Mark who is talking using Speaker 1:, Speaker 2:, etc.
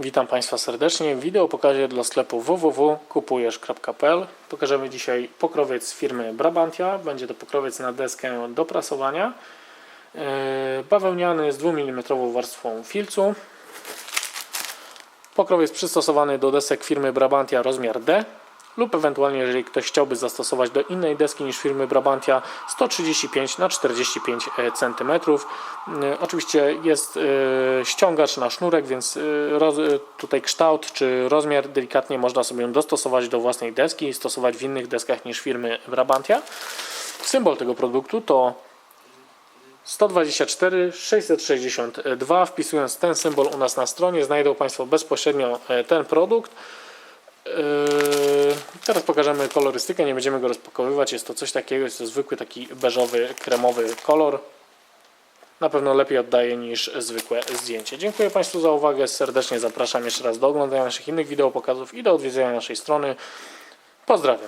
Speaker 1: Witam Państwa serdecznie. Wideo pokażę dla sklepu www.kupujesz.pl. Pokażemy dzisiaj pokrowiec firmy Brabantia. Będzie to pokrowiec na deskę do prasowania. Yy, Bawełniany z 2 mm warstwą filcu. Pokrowiec przystosowany do desek firmy Brabantia rozmiar D lub ewentualnie jeżeli ktoś chciałby zastosować do innej deski niż firmy Brabantia 135 na 45 cm. Oczywiście jest e, ściągacz na sznurek, więc e, e, tutaj kształt czy rozmiar delikatnie można sobie dostosować do własnej deski i stosować w innych deskach niż firmy Brabantia. Symbol tego produktu to 124 662. Wpisując ten symbol u nas na stronie, znajdą Państwo bezpośrednio e, ten produkt. Yy, Teraz pokażemy kolorystykę, nie będziemy go rozpakowywać. Jest to coś takiego, jest to zwykły taki beżowy, kremowy kolor. Na pewno lepiej oddaje niż zwykłe zdjęcie. Dziękuję Państwu za uwagę. Serdecznie zapraszam jeszcze raz do oglądania naszych innych wideo pokazów i do odwiedzenia naszej strony. Pozdrawiam.